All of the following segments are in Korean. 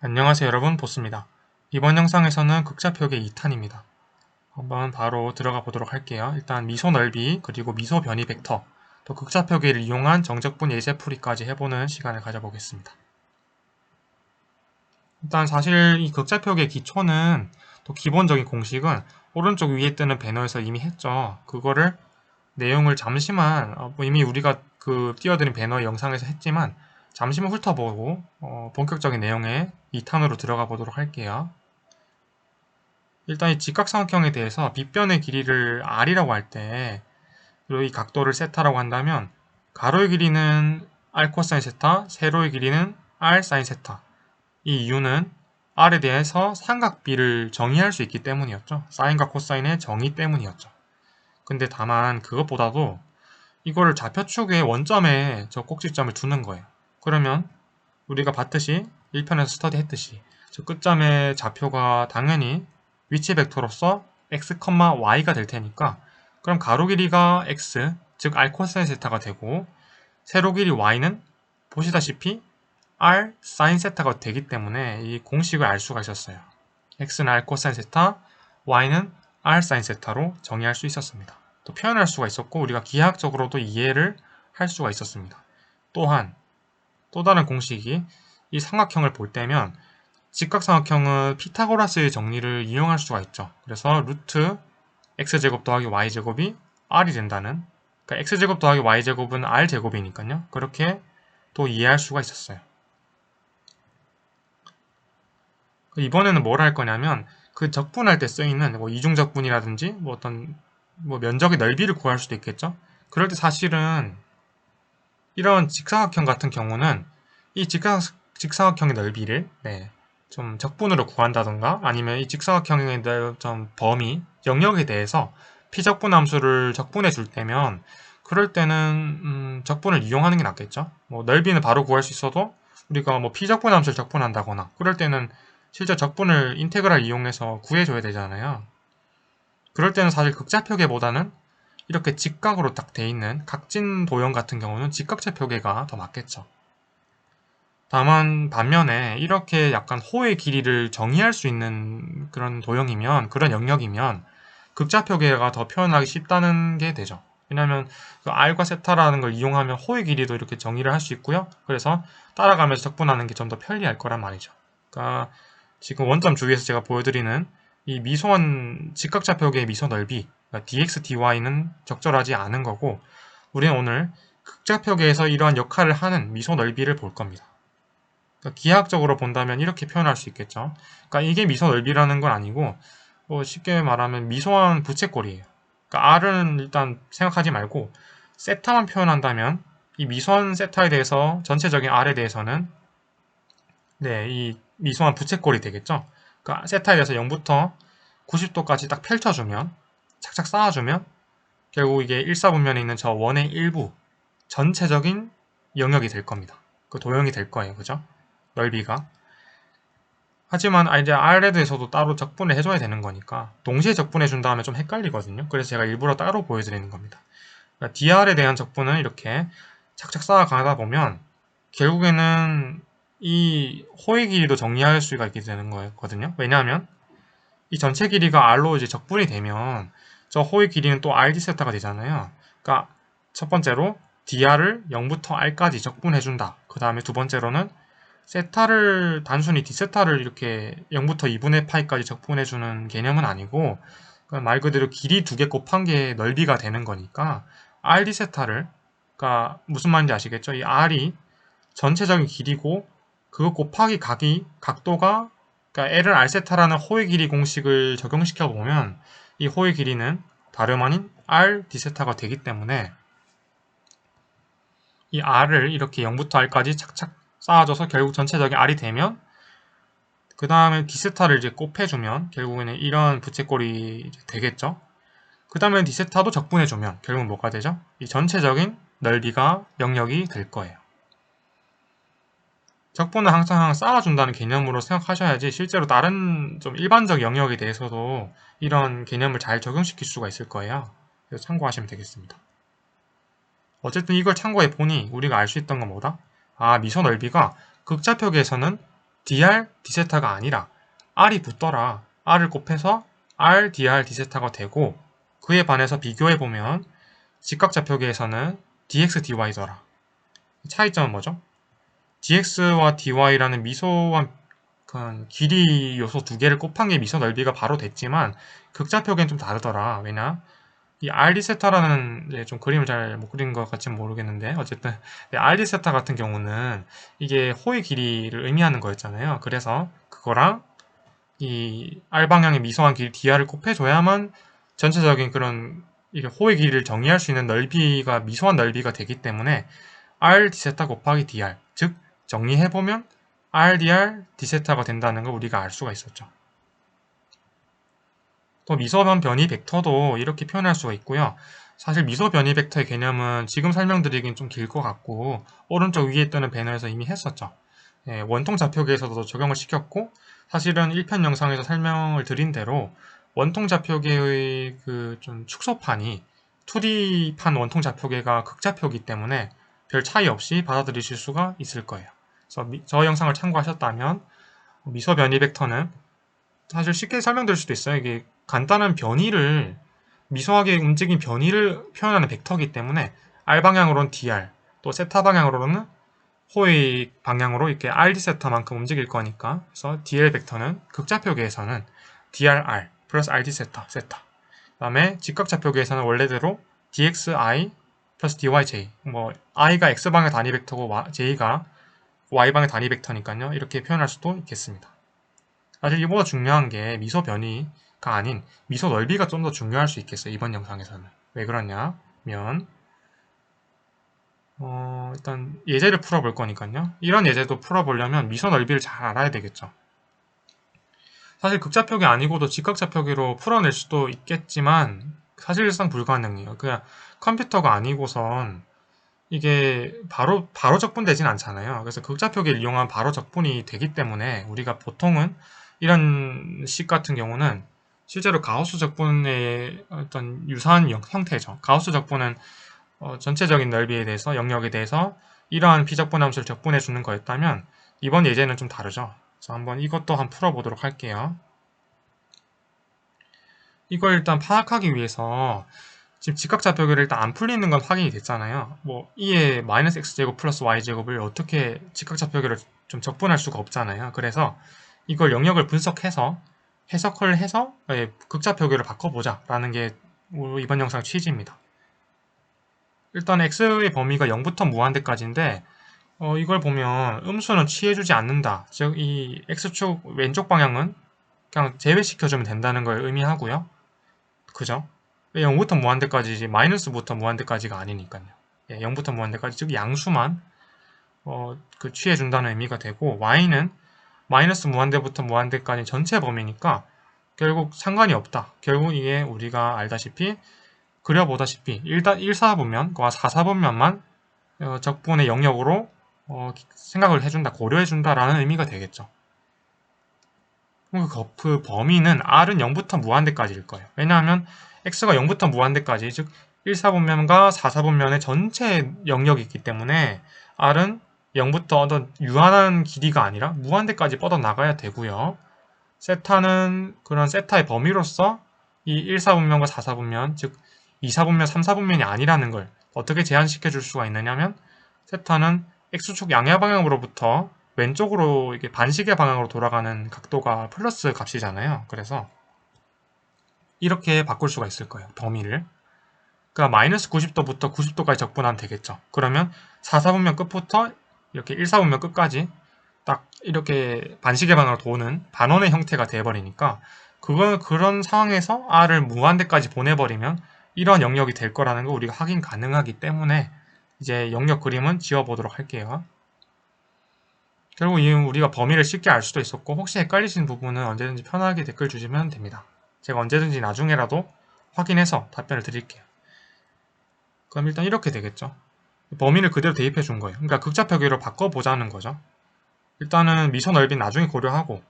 안녕하세요 여러분 보스입니다. 이번 영상에서는 극좌표계 2탄입니다. 한번 바로 들어가 보도록 할게요. 일단 미소 넓이 그리고 미소 변이 벡터 또 극좌표계를 이용한 정적분 예제풀이까지 해보는 시간을 가져보겠습니다. 일단 사실 이 극좌표계 기초는 또 기본적인 공식은 오른쪽 위에 뜨는 배너에서 이미 했죠. 그거를 내용을 잠시만 어, 뭐 이미 우리가 그 띄워드린 배너 영상에서 했지만 잠시만 훑어보고 어, 본격적인 내용에 2탄으로 들어가 보도록 할게요. 일단 이 직각삼각형에 대해서 빗변의 길이를 r이라고 할 때 그리고 이 각도를 세타라고 한다면 가로의 길이는 r 코사인 세타, 세로의 길이는 r 사인 세타 이 이유는 r에 대해서 삼각비를 정의할 수 있기 때문이었죠. 사인과 코사인의 정의 때문이었죠. 근데 다만 그것보다도 이거를 좌표축의 원점에 저 꼭지점을 두는 거예요. 그러면 우리가 봤듯이 1편에서 스터디 했듯이 저 끝점의 좌표가 당연히 위치 벡터로서 x, y가 될 테니까 그럼 가로 길이가 x, 즉 r 코사인 세타가 되고 세로 길이 y는 보시다시피 r 사인 세타가 되기 때문에 이 공식을 알 수가 있었어요. x는 r 코사인 세타, y는 r 사인 세타로 정의할 수 있었습니다. 또 표현할 수가 있었고 우리가 기하학적으로도 이해를 할 수가 있었습니다. 또한 또 다른 공식이 이 삼각형을 볼 때면 직각삼각형은 피타고라스의 정리를 이용할 수가 있죠. 그래서 루트 x제곱 더하기 y제곱이 r이 된다는 그러니까 x제곱 더하기 y제곱은 r제곱이니까요. 그렇게 또 이해할 수가 있었어요. 이번에는 뭘 할 거냐면 그 적분할 때 쓰이는 뭐 이중적분이라든지 뭐 어떤 뭐 면적의 넓이를 구할 수도 있겠죠. 그럴 때 사실은 이런 직사각형 같은 경우는 이 직사, 직사각형의 넓이를 네, 좀 적분으로 구한다던가 아니면 이 직사각형의 좀 범위, 영역에 대해서 피적분 함수를 적분해 줄 때면 그럴 때는 음, 적분을 이용하는 게 낫겠죠. 뭐 넓이는 바로 구할 수 있어도 우리가 뭐 피적분 함수를 적분한다거나 그럴 때는 실제 적분을 인테그랄 이용해서 구해줘야 되잖아요. 그럴 때는 사실 극좌표계보다는 이렇게 직각으로 딱 돼 있는 각진 도형 같은 경우는 직각체 표계가 더 맞겠죠. 다만 반면에 이렇게 약간 호의 길이를 정의할 수 있는 그런 도형이면 그런 영역이면 극좌표계가 더 표현하기 쉽다는 게 되죠. 왜냐하면 그 R과 세타라는 걸 이용하면 호의 길이도 이렇게 정의를 할 수 있고요. 그래서 따라가면서 적분하는 게 좀 더 편리할 거란 말이죠. 그러니까 지금 원점 주위에서 제가 보여드리는 이 미소한 직각좌표계의 미소 넓이 그러니까 dx, dy는 적절하지 않은 거고 우리는 오늘 극좌표계에서 이러한 역할을 하는 미소 넓이를 볼 겁니다. 그러니까 기하학적으로 본다면 이렇게 표현할 수 있겠죠. 그러니까 이게 미소 넓이라는 건 아니고 뭐 쉽게 말하면 미소한 부채꼴이에요. 그러니까 R은 일단 생각하지 말고 세타만 표현한다면 이 미소한 세타에 대해서 전체적인 R에 대해서는 네, 이 미소한 부채꼴이 되겠죠. 그러니까 세타에 대해서 0부터 90도까지 딱 펼쳐주면 착착 쌓아주면 결국 이게 일사분면에 있는 저 원의 일부 전체적인 영역이 될 겁니다. 그 도형이 될 거예요. 그죠? 넓이가. 하지만 아, 이제 R에대해서도 따로 적분을 해줘야 되는 거니까 동시에 적분해 준 다음에 좀 헷갈리거든요. 그래서 제가 일부러 따로 보여드리는 겁니다. 그러니까 DR에 대한 적분은 이렇게 착착 쌓아가다 보면 결국에는 이 호의 길이도 정리할 수가 있게 되는 거거든요. 왜냐하면 이 전체 길이가 R로 이제 적분이 되면 저 호의 길이는 또 RD 세타가 되잖아요. 그러니까 첫 번째로 DR을 0부터 R까지 적분해준다. 그 다음에 두 번째로는 세타를 단순히 D세타를 이렇게 0부터 2분의 파이까지 적분해주는 개념은 아니고 그러니까 말 그대로 길이 두 개 곱한 게 넓이가 되는 거니까 RD 세타를 그러니까 무슨 말인지 아시겠죠? 이 R이 전체적인 길이고 그거 곱하기 각이 각도가 그러니까 L을 R세타라는 호의 길이 공식을 적용시켜 보면 이 호의 길이는 다름 아닌 r d세타가 되기 때문에 이 r을 이렇게 0부터 r까지 착착 쌓아줘서 결국 전체적인 r이 되면 그 다음에 d세타를 이제 곱해주면 결국에는 이런 부채꼴이 되겠죠. 그 다음에 d세타도 적분해주면 결국은 뭐가 되죠? 이 전체적인 넓이가 영역이 될 거예요. 적분은 항상 쌓아준다는 개념으로 생각하셔야지 실제로 다른 좀 일반적 영역에 대해서도 이런 개념을 잘 적용시킬 수가 있을 거예요. 그래서 참고하시면 되겠습니다. 어쨌든 이걸 참고해 보니 우리가 알 수 있던 건 뭐다? 아 미소 넓이가 극좌표계에서는 dr d세타가 아니라 r이 붙더라. r을 곱해서 r dr d세타가 되고 그에 반해서 비교해 보면 직각좌표계에서는 dx dy더라. 차이점은 뭐죠? Dx와 dy라는 미소와 그 길이 요소 두 개를 곱한 게 미소 넓이가 바로 됐지만 극좌표계는 좀 다르더라. 왜냐? 이 알리세타라는 좀 그림을 잘 못 그린 것 같지는 모르겠는데 어쨌든 알리세타 같은 경우는 이게 호의 길이를 의미하는 거였잖아요. 그래서 그거랑 이 R 방향의 미소한 길이 dr을 곱해줘야만 전체적인 그런 이게 호의 길이를 정의할 수 있는 넓이가 미소한 넓이가 되기 때문에 r d세타 곱하기 dr 즉 정리해보면 r dr d세타가 된다는 걸 우리가 알 수가 있었죠. 또 미소변 변이 벡터도 이렇게 표현할 수가 있고요. 사실 미소 변이 벡터의 개념은 지금 설명드리긴 좀 길 것 같고 오른쪽 위에 뜨는 배너에서 이미 했었죠. 예, 원통 좌표계에서도 적용을 시켰고 사실은 1편 영상에서 설명을 드린 대로 원통 좌표계의 그 좀 축소판이 2D판 원통 좌표계가 극좌표이기 때문에 별 차이 없이 받아들이실 수가 있을 거예요. 그래서 미, 저 영상을 참고하셨다면 미소 변이 벡터는 사실 쉽게 설명드릴 수도 있어요. 이게 간단한 변이를 미소하게 움직인 변이를 표현하는 벡터이기 때문에 R 방향으로는 dr, 또 세타 방향으로는 호의 방향으로 이렇게 rd 세타만큼 움직일 거니까. 그래서 dl 벡터는 극좌표계에서는 drr 플러스 rd 세타 세타. 그 다음에 직각좌표계에서는 원래대로 dxi 플러스 dyj 뭐 i가 x방의 단위 벡터고 j가 y방의 단위 벡터니까요 이렇게 표현할 수도 있겠습니다 사실 이보다 중요한 게 미소 변이가 아닌 미소 넓이가 좀 더 중요할 수 있겠어요 이번 영상에서는 왜 그러냐면 어, 일단 예제를 풀어볼 거니까요. 이런 예제도 풀어보려면 미소 넓이를 잘 알아야 되겠죠. 사실 극좌표기 아니고도 직각좌표기로 풀어낼 수도 있겠지만 사실상 불가능해요. 그냥 컴퓨터가 아니고선 이게 바로 바로 적분되진 않잖아요. 그래서 극좌표기를 이용한 바로 적분이 되기 때문에 우리가 보통은 이런 식 같은 경우는 실제로 가우스 적분의 어떤 유사한 형태죠. 가우스 적분은 어, 전체적인 넓이에 대해서 영역에 대해서 이러한 비적분 함수를 적분해 주는 거였다면 이번 예제는 좀 다르죠. 그래서 한번 이것도 한번 풀어보도록 할게요. 이걸 일단 파악하기 위해서 지금 직각 좌표계를 일단 안 풀리는 건 확인이 됐잖아요. 뭐 이에 마이너스 x제곱 플러스 y제곱을 어떻게 직각 좌표계를 좀 적분할 수가 없잖아요. 그래서 이걸 영역을 분석해서 해석을 해서 예, 극좌표계를 바꿔보자 라는 게 이번 영상 취지입니다. 일단 x의 범위가 0부터 무한대까지인데 어, 이걸 보면 음수는 취해주지 않는다. 즉 이 x축 왼쪽 방향은 그냥 제외시켜주면 된다는 걸 의미하고요. 그죠? 0부터 무한대까지지 마이너스부터 무한대까지가 아니니까요. 예, 0부터 무한대까지 즉 양수만 어, 그 취해 준다는 의미가 되고 y는 마이너스 무한대부터 무한대까지 전체 범위니까 결국 상관이 없다. 결국 이게 우리가 알다시피 그려보다시피 1, 1사분면과 4사분면만 어, 적분의 영역으로 어, 생각을 해준다, 고려해준다라는 의미가 되겠죠. 그, 그 범위는 R은 0부터 무한대까지일 거예요. 왜냐하면 X가 0부터 무한대까지, 즉 1사분면과 4사분면의 전체 영역이 있기 때문에 R은 0부터 어떤 유한한 길이가 아니라 무한대까지 뻗어나가야 되고요. 세타는 그런 세타의 범위로서 이 1사분면과 4사분면, 즉 2사분면, 3사분면이 아니라는 걸 어떻게 제한시켜 줄 수가 있느냐면 세타는 x축 양의 방향으로부터 왼쪽으로 이게 반시계 방향으로 돌아가는 각도가 플러스 값이잖아요. 그래서 이렇게 바꿀 수가 있을 거예요. 범위를. 그러니까 마이너스 90도부터 90도까지 적분하면 되겠죠. 그러면 4사분면 끝부터 이렇게 1사분면 끝까지 딱 이렇게 반시계 방향으로 도는 반원의 형태가 돼버리니까 그건 그런 상황에서 R을 무한대까지 보내버리면 이런 영역이 될 거라는 걸 우리가 확인 가능하기 때문에 이제 영역 그림은 지워보도록 할게요. 결국 이 우리가 범위를 쉽게 알 수도 있었고 혹시 헷갈리신 부분은 언제든지 편하게 댓글 주시면 됩니다. 제가 언제든지 나중에라도 확인해서 답변을 드릴게요. 그럼 일단 이렇게 되겠죠. 범위를 그대로 대입해 준 거예요. 그러니까 극좌표 기로 바꿔보자는 거죠. 일단은 미소 넓이 나중에 고려하고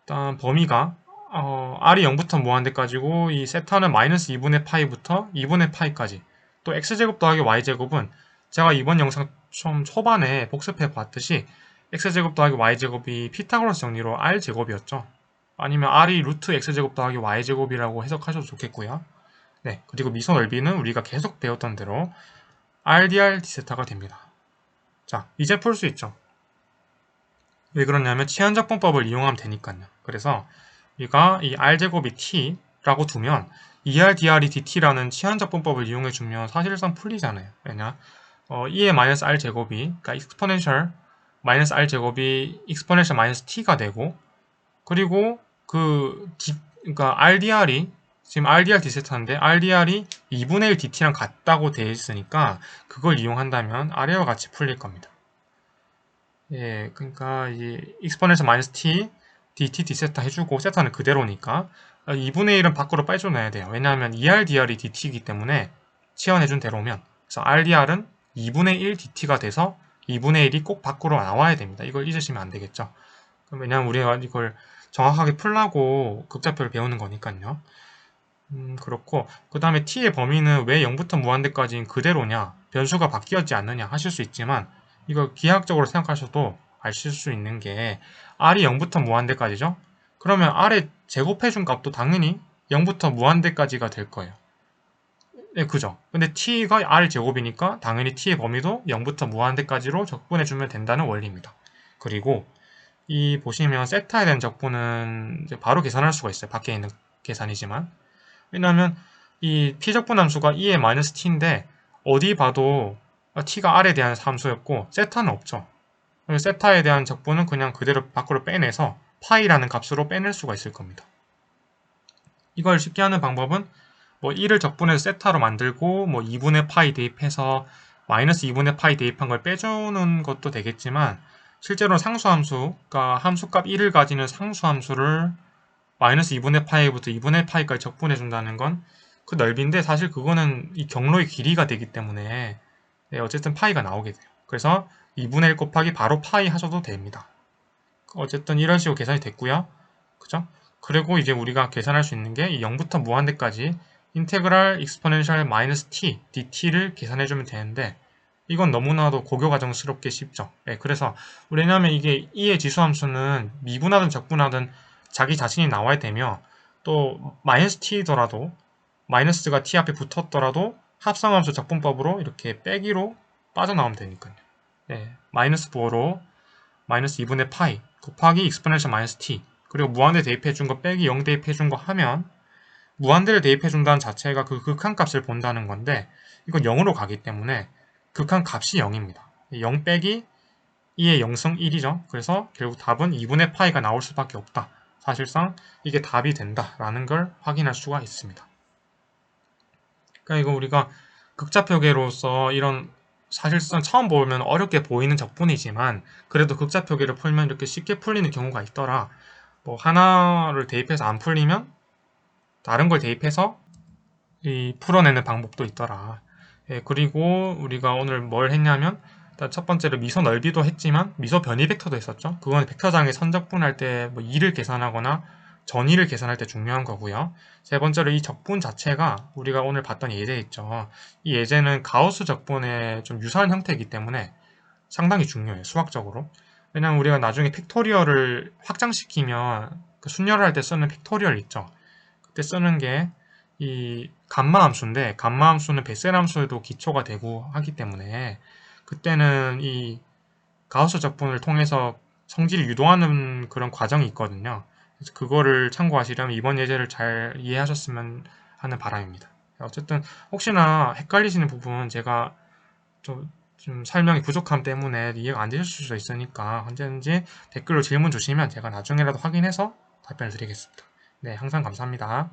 일단 범위가 어, r이 0부터 무한대까지고 이 세타는 마이너스 2분의 파이부터 2분의 파이까지 또 x제곱 더하기 y제곱은 제가 이번 영상 좀 초반에 복습해 봤듯이 x제곱 더하기 y제곱이 피타고라스 정리로 r제곱이었죠. 아니면 r이 루트 x제곱 더하기 y제곱이라고 해석하셔도 좋겠고요. 네, 그리고 미소 넓이는 우리가 계속 배웠던 대로 rdr d세타가 됩니다. 자, 이제 풀 수 있죠. 왜 그러냐면 치환적분법을 이용하면 되니까요. 그래서 우리가 이 r제곱이 t라고 두면 2r dr이 dt라는 치환적분법을 이용해 주면 사실상 풀리잖아요. 왜냐? 어, 2의 마이너스 r 제곱이 그러니까 익스포넨셜 마이너스 r 제곱이 익스포넨셜 마이너스 t가 되고 그리고 그 D, 그러니까 rdr이 지금 rdr d세타인데 rdr이 2분의 1 dt랑 같다고 되어 있으니까 그걸 이용한다면 아래와 같이 풀릴 겁니다. 예, 그러니까 이 익스포넨셜 마이너스 t dt d세타 해주고 세타는 그대로니까 2분의 1은 밖으로 빼줘놔야 돼요. 왜냐하면 2r dr이 dt이기 때문에 치환해준 대로면 그래서 rdr은 2분의 1 dt가 돼서 2분의 1이 꼭 밖으로 나와야 됩니다. 이걸 잊으시면 안 되겠죠. 왜냐하면 우리가 이걸 정확하게 풀라고 극좌표를 배우는 거니까요. 음, 그렇고 그 다음에 t의 범위는 왜 0부터 무한대까지는 그대로냐 변수가 바뀌었지 않느냐 하실 수 있지만 이걸 기하학적으로 생각하셔도 아실 수 있는 게 r이 0부터 무한대까지죠. 그러면 r에 제곱해준 값도 당연히 0부터 무한대까지가 될 거예요. 네, 그죠. 근데 t가 r 제곱이니까 당연히 t의 범위도 0부터 무한대까지로 적분해주면 된다는 원리입니다. 그리고 이 보시면 세타에 대한 적분은 바로 계산할 수가 있어요. 밖에 있는 계산이지만. 왜냐하면 이 p적분 함수가 2의 마이너스 t인데 어디 봐도 t가 r에 대한 함수였고 세타는 없죠. 세타에 대한 적분은 그냥 그대로 밖으로 빼내서 파이라는 값으로 빼낼 수가 있을 겁니다. 이걸 쉽게 하는 방법은 뭐 1을 적분해서 세타로 만들고 뭐 2분의 파이 대입해서 마이너스 2분의 파이 대입한 걸 빼주는 것도 되겠지만 실제로는 상수함수, 그러니까 함수값 1을 가지는 상수함수를 마이너스 2분의 파이부터 2분의 파이까지 적분해 준다는 건 그 넓이인데 사실 그거는 이 경로의 길이가 되기 때문에 네, 어쨌든 파이가 나오게 돼요. 그래서 2분의 1 곱하기 바로 파이 하셔도 됩니다. 어쨌든 이런 식으로 계산이 됐고요. 그죠? 그리고 이제 우리가 계산할 수 있는 게 0부터 무한대까지 인테그랄 익스포넨셜 마이너스 t dt를 계산해주면 되는데 이건 너무나도 고교과정스럽게 쉽죠. 네, 그래서 왜냐하면 이게 2의 지수함수는 미분하든 적분하든 자기 자신이 나와야 되며 또 마이너스 t더라도 마이너스가 t 앞에 붙었더라도 합성함수 적분법으로 이렇게 빼기로 빠져나오면 되니까요. 네, 마이너스 4로 마이너스 2분의 파이 곱하기 익스포넨셜 마이너스 t 그리고 무한대 대입해준 거 빼기 0 대입해준 거 하면 무한대를 대입해준다는 자체가 그 극한값을 본다는 건데 이건 0으로 가기 때문에 극한값이 0입니다. 0 빼기 2의 0승 1이죠. 그래서 결국 답은 2분의 파이가 나올 수밖에 없다. 사실상 이게 답이 된다라는 걸 확인할 수가 있습니다. 그러니까 이거 우리가 극좌표계로서 이런 사실상 처음 보면 어렵게 보이는 적분이지만 그래도 극좌표계를 풀면 이렇게 쉽게 풀리는 경우가 있더라. 뭐 하나를 대입해서 안 풀리면 다른 걸 대입해서 이 풀어내는 방법도 있더라. 예, 그리고 우리가 오늘 뭘 했냐면 일단 첫 번째로 미소 넓이도 했지만 미소 변이 벡터도 했었죠. 그건 벡터장에 선적분할 때 뭐 2를 계산하거나 전위를 계산할 때 중요한 거고요. 세 번째로 이 적분 자체가 우리가 오늘 봤던 예제 있죠. 이 예제는 가우스 적분에 좀 유사한 형태이기 때문에 상당히 중요해요. 수학적으로. 왜냐면 우리가 나중에 팩토리얼을 확장시키면 그 순열을 할 때 쓰는 팩토리얼 있죠. 그때 쓰는 게 이 감마 함수인데 감마 함수는 베셀 함수에도 기초가 되고 하기 때문에 그때는 이 가우스 적분을 통해서 성질을 유도하는 그런 과정이 있거든요. 그래서 그거를 참고하시려면 이번 예제를 잘 이해하셨으면 하는 바람입니다. 어쨌든 혹시나 헷갈리시는 부분 제가 좀, 좀 설명이 부족함 때문에 이해가 안 되실 수도 있으니까 언제든지 댓글로 질문 주시면 제가 나중에라도 확인해서 답변을 드리겠습니다. 네, 항상 감사합니다.